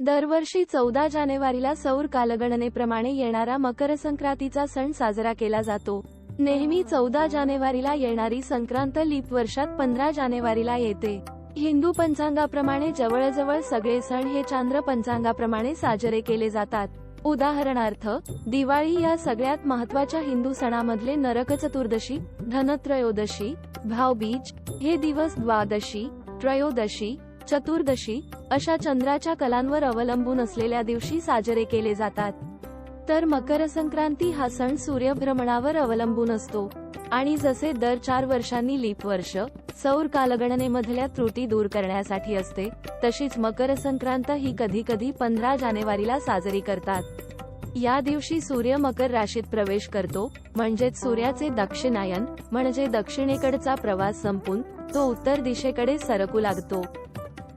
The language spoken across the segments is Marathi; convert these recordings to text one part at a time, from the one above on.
दरवर्षी चौदा जानेवारीला सौर कालगणनेप्रमाणे येणारा मकर संक्रांतीचा सण साजरा केला जातो. नेहमी चौदा जानेवारीला येणारी संक्रांत लीप वर्षात पंधरा जानेवारीला येते. हिंदू पंचांगाप्रमाणे जवळजवळ सगळे सण हे चांद्र पंचांगाप्रमाणे साजरे केले जातात. उदाहरणार्थ दिवाळी या सगळ्यात महत्त्वाच्या हिंदू सणामधले नरक चतुर्दशी धनत्रयोदशी भाऊबीज हे दिवस द्वादशी त्रयोदशी चतुर्दशी अशा चंद्राच्या कलांवर अवलंबून असलेल्या दिवशी साजरे केले जातात. तर मकर संक्रांती हा सण सूर्यभ्रमणावर अवलंबून असतो. आणि जसे दर चार वर्षांनी लीप वर्ष सौर कालगणनेमधल्या त्रुटी दूर करण्यासाठी असते तशीच मकर संक्रांत ही कधी कधी पंधरा जानेवारीला साजरी करतात. या दिवशी सूर्य मकर राशीत प्रवेश करतो म्हणजेच सूर्याचे दक्षिणायन म्हणजे दक्षिणेकडचा प्रवास संपून तो उत्तर दिशेकडे सरकू लागतो.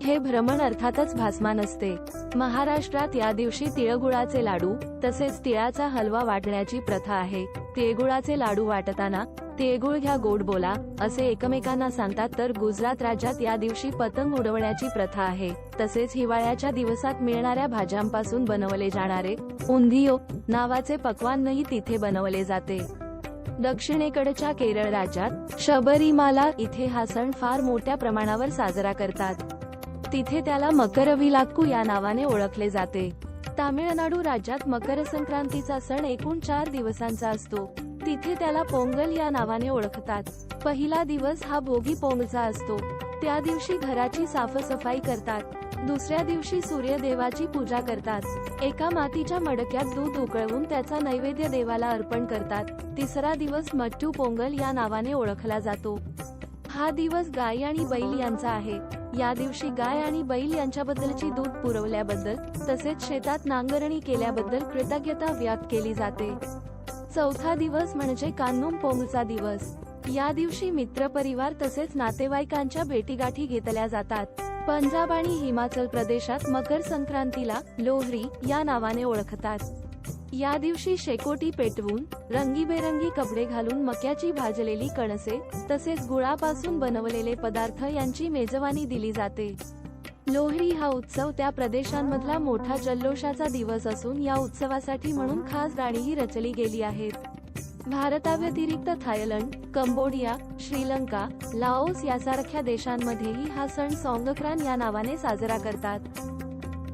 हे भ्रमण अर्थातच भासमान असते. महाराष्ट्रात या दिवशी तिळगुळाचे लाडू तसेच तिळाचा हलवा वाटण्याची प्रथा आहे. तिळगुळाचे लाडू वाटताना तिळगुळ घ्या गोड बोला असे एकमेकांना सांगतात तर गुजरात राज्यात या दिवशी पतंग उडवण्याची प्रथा आहे. तसेच हिवाळ्याच्या दिवसात मिळणाऱ्या भाज्यांपासून बनवले जाणारे उंधियो नावाचे पक्वानही तिथे बनवले जाते. दक्षिणेकडच्या केरळ राज्यात शबरीमाला इथे हा सण फार मोठ्या प्रमाणावर साजरा करतात. तिथे त्याला मकरविलाक्कू या नावाने ओळखले जाते. तामिळनाडू राज्यात मकर संक्रांतीचा सण एकूण चार दिवसांचा असतो. तिथे त्याला पोंगल या नावाने ओळखतात. पहिला दिवस हा भोगी पोंगचा असतो. त्या दिवशी घराची साफसफाई करतात. दुसऱ्या दिवशी सूर्यदेवाची पूजा करतात. एका मातीच्या मडक्यात दूध उकळवून त्याचा नैवेद्य देवाला अर्पण करतात. तिसरा दिवस मट्टू पोंगल या नावाने ओळखला जातो. हा दिवस गाय आणि बैल यांचा आहे. या दिवशी गाय आणि बैल यांच्याबद्दलची दूध पुरवल्याबद्दल तसेच शेतात नांगरणी केल्याबद्दल कृतज्ञता व्यक्त केली जाते. चौथा दिवस म्हणजे कान्नुम पोंगचा दिवस. या दिवशी मित्रपरिवार तसेच नातेवाईकांच्या भेटीगाठी घेतल्या जातात. पंजाब आणि हिमाचल प्रदेशात मकर संक्रांतीला लोहरी या नावाने ओळखतात. या दिवशी शेकोटी पेटवून रंगीबेरंगी कपडे घालून मक्याची भाजलेली कणसे तसेच गुळापासून बनवलेले पदार्थ यांची मेजवानी दिली जाते. लोहरी हा उत्सव त्या प्रदेशांमधला मोठा जल्लोषाचा दिवस असून या उत्सवासाठी म्हणून खास गाणीही रचली गेली आहेत. भारताव्यतिरिक्त थायलंड कंबोडिया श्रीलंका लाओस यासारख्या देशांमध्येही हा सण सॉंगक्रान या नावाने साजरा करतात.